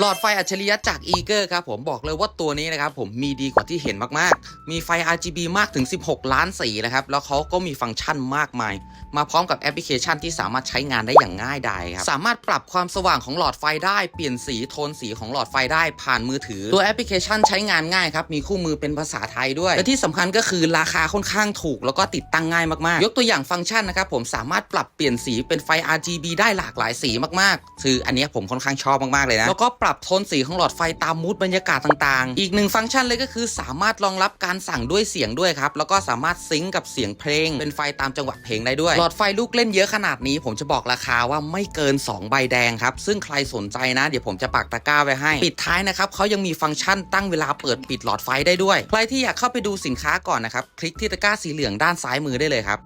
หลอดไฟอัจฉริยะจากอีเกอร์ครับผมบอกเลยว่าตัวนี้นะครับผมมีดีกว่าที่เห็นมากๆ มีไฟ RGB มากถึง 16 ล้านสีนะครับ แล้วเขาก็มีฟังก์ชันมากมาย มาพร้อมกับแอปพลิเคชันที่สามารถใช้งานได้อย่างง่ายดายครับ สามารถปรับความสว่างของหลอดไฟได้เปลี่ยนสีโทนสีของหลอดไฟได้ผ่านมือถือ ตัวแอปพลิเคชันใช้งานง่ายครับ มีคู่มือเป็นภาษาไทยด้วย และที่สำคัญก็คือราคาค่อนข้างถูก แล้วก็ติดตั้งง่ายมากๆ ยกตัวอย่างฟังก์ชันนะครับผมสามารถปรับเปลี่ยนสีเป็นไฟ RGB ได้หลากหลายสีมากๆคืออันนี้ผมค่อนข้างชอบมากๆเลยนะแล้วก็ปรับโทนสีของหลอดไฟตามมูดบรรยากาศต่างๆ อีกหนึ่งฟังก์ชันเลยก็คือสามารถรองรับการสั่งด้วยเสียงด้วยครับ แล้วก็สามารถซิงก์กับเสียงเพลง เป็นไฟตามจังหวะเพลงได้ด้วย หลอดไฟลูกเล่นเยอะขนาดนี้ ผมจะบอกราคาว่าไม่เกิน 2 ใบแดงครับ ซึ่งใครสนใจนะ เดี๋ยวผมจะปักตะกร้าไว้ให้ ปิดท้ายนะครับเขายังมีฟังก์ชันตั้งเวลาเปิดปิดหลอดไฟได้ด้วย ใครที่อยากเข้าไปดูสินค้าก่อนนะครับ คลิกที่ตะกร้าสีเหลืองด้านซ้ายมือได้เลยครับ